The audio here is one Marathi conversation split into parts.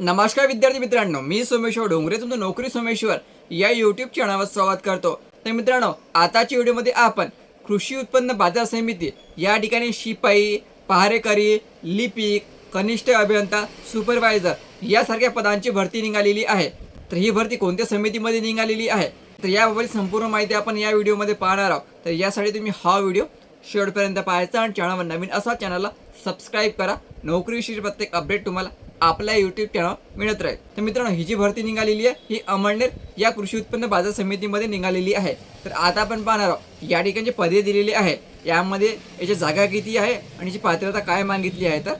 नमस्कार विद्यार्थी मित्रांनो मी सोमेश्वर डोंगरे तुमचं नोकरी सोमेश्वर या यूट्यूब चॅनलवर स्वागत करतो. तर मित्रांनो आताच्या व्हिडिओमध्ये आपण कृषी उत्पन्न बाजार समिती या ठिकाणी शिपाई पहारेकरी लिपिक कनिष्ठ अभियंता सुपरवायझर यासारख्या पदांची भरती निघालेली आहे. तर ही भरती कोणत्या समितीमध्ये निघालेली आहे? तर याबाबत संपूर्ण माहिती आपण या व्हिडिओमध्ये पाहणार आहोत. तर यासाठी तुम्ही हा व्हिडिओ शेवटपर्यंत पाहायचा आणि चॅनलवर नवीन असा चॅनलला सबस्क्राईब करा. नोकरीविषयी प्रत्येक अपडेट तुम्हाला आपल्या यूट्यूब चॅनल मिळत राहील. तर मित्रांनो ही जी भरती निघालेली आहे ही अमळनेर या कृषी उत्पन्न बाजार समितीमध्ये निघालेली आहे. तर आता आपण पाहणार आहोत या ठिकाणी जे पदे दिलेली आहे यामध्ये याची जागा किती आहे आणि याची पात्रता काय मागितली आहे तर?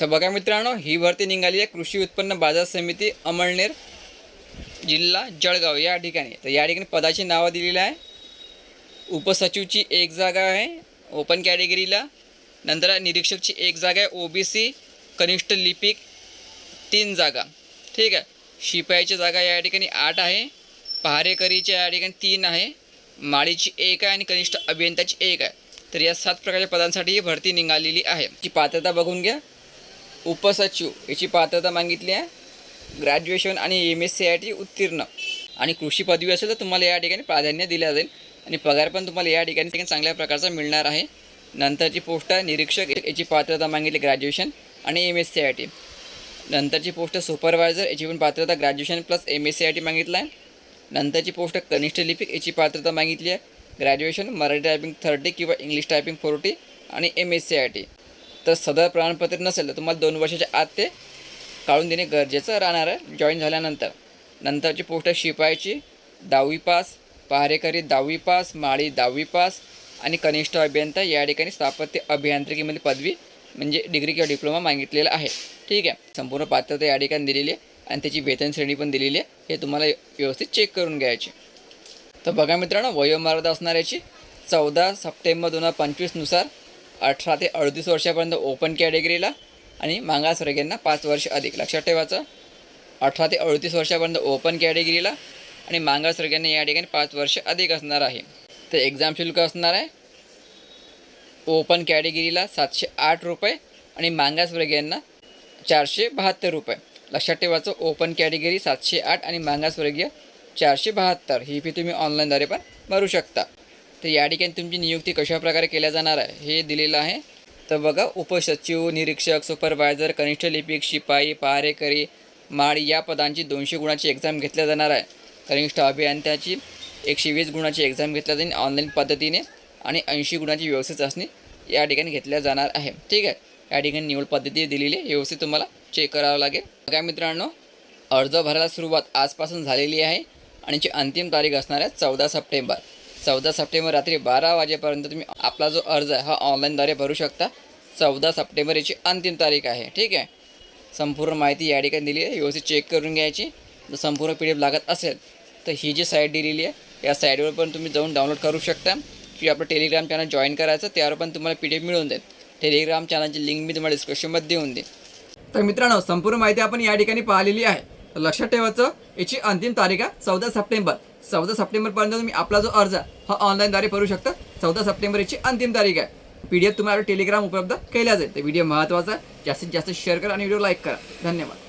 तर बघा मित्रांनो ही भरती निघाली आहे कृषी उत्पन्न बाजार समिती अमळनेर जिल्हा जळगाव या ठिकाणी. तर या ठिकाणी पदाची नावं दिलेली आहे. उपसचिवची एक जागा आहे ओपन कॅटेगरीला नंतर निरीक्षकची एक जागा आहे ओ बी सी कनिष्ठ लिपिक तीन जागा. ठीक आहे? शिपायाची जागा या ठिकाणी आठ आहे पहारेकरीच्या या ठिकाणी तीन आहे माळीची एक आहे आणि कनिष्ठ अभियंत्याची एक आहे. तर या सात प्रकारच्या पदांसाठी ही भरती निघालेली आहे. ची पात्रता बघून घ्या. उपसचिव याची पात्रता मागितली आहे. ग्रॅज्युएशन आणि M S C I T उत्तीर्ण. आणि कृषी पदवी असेल तर तुम्हाला या ठिकाणी प्राधान्य दिल्या जाईल. आणि पगार पण तुम्हाला या ठिकाणी ठिकाणी चांगल्या प्रकारचा मिळणार आहे. नंतरची पोस्ट आहे निरीक्षक याची पात्रता मागितली ग्रॅज्युएशन आणि M S C I T नंतरची पोस्ट सुपरवायझर याची पण पात्रता graduation plus M S C I T मागितला आहे. नंतरची पोस्ट कनिष्ठ लिपिक याची पात्रता मागितली आहे. ग्रॅज्युएशन मराठी टायपिंग थर्टी किंवा इंग्लिश टायपिंग फोर्टी आणि M S C I T तर सदर प्रमाणपत्र नसेल तर तुम्हाला दोन वर्षाच्या आत ते काढून देणे गरजेचं राहणार आहे. जॉईन झाल्यानंतर. नंतरची पोस्ट आहे शिपायची दहावी पास पहारेकरी दहावी पास माळी दहावी पास आणि कनिष्ठ अभियंता या ठिकाणी स्थापत्य अभियांत्रिकीमध्ये पदवी म्हणजे डिग्री किंवा डिप्लोमा मागितलेला आहे. ठीक आहे? संपूर्ण पात्रता या ठिकाणी दिलेली आहे आणि त्याची वेतन श्रेणी पण दिलेली आहे. हे तुम्हाला व्यवस्थित चेक करून घ्यायची. तर बघा मित्रांनो वयोमर्यादा असणाऱ्याची चौदा सप्टेंबर दोन हजार पंचवीसनुसार अठरा ते अडतीस वर्षापर्यंत ओपन कॅटेगरीला आणि मागासवर्गीयांना पाच वर्ष अधिक. लक्षात ठेवायचं अठरा ते अडतीस वर्षापर्यंत ओपन कॅटेगरीला आणि मागासवर्गीयांना या ठिकाणी पाच वर्ष अधिक असणार आहे. तर एक्झाम शुल्क असणार आहे. ओपन कॅटेगरीला सातशे आठ रुपये आणि मागासवर्गीयांना चारशे बहात्तर रुपये. लक्षात ठेवायचं ओपन कॅटेगरी सातशे आठ आणि मागासवर्गीय चारशे बहात्तर. ही फी तुम्ही ऑनलाईनद्वारे पण भरू शकता. तर या ठिकाणी तुमची नियुक्ती कशाप्रकारे केल्या जाणार आहे हे दिलेलं आहे. तर बघा उपसचिव निरीक्षक सुपरवायझर कनिष्ठ लिपिक शिपाई पहारेकरी माळी या पदांची दोनशे गुणाची एक्झाम घेतल्या जाणार आहे. कनिष्ठ अभियंत्याची एकशे वीस गुणाची एक्झाम घेतल्या जाईल. ऑनलाईन पद्धतीने आणि ऐंशी गुणाची व्यवस्थित चाचणी या ठिकाणी घेतल्या जाणार आहे. ठीक आहे? या ठिकाणी निवड पद्धती दिलेली आहे. व्यवस्थित तुम्हाला चेक करावं लागेल. बघा मित्रांनो अर्ज भरायला सुरुवात आजपासून झालेली आहे आणि जी अंतिम तारीख असणार आहे चौदा सप्टेंबर. चौदा सप्टेंबर रात्री बारा वाजेपर्यंत तुम्ही आपला जो अर्ज आहे हा ऑनलाईनद्वारे भरू शकता. चौदा सप्टेंबर याची अंतिम तारीख आहे. ठीक आहे? संपूर्ण माहिती या ठिकाणी दिली आहे. व्यवस्थित चेक करून घ्यायची. जर संपूर्ण पी डी एफ लागत असेल तर ही जी साईट दिलेली आहे या साईटवर पण तुम्ही जाऊन डाउनलोड करू शकता. की आपलं टेलिग्राम चॅनल जॉईन करायचं त्यावर पण तुम्हाला पी डी एफ मिळून देईल टेलिग्राम चॅनलची लिंक मी तुम्हाला डिस्क्रिप्शनमध्ये देऊन देईन. तर मित्रांनो संपूर्ण माहिती आपण या ठिकाणी पाहिलेली आहे. तर लक्षात ठेवायचं याची अंतिम तारीख आहे चौदा सप्टेंबर. चौदा सप्टेंबरपर्यंत तुम्ही आपला जो अर्ज हा ऑनलाईनद्वारे भरू शकता. चौदा सप्टेंबर याची अंतिम तारीख आहे. पी डी एफ तुम्हाला टेलिग्राम उपलब्ध केल्या जाईल. तर व्हिडिओ महत्त्वाचा आहे. जास्तीत जास्त शेअर करा आणि व्हिडिओ लाईक करा. धन्यवाद.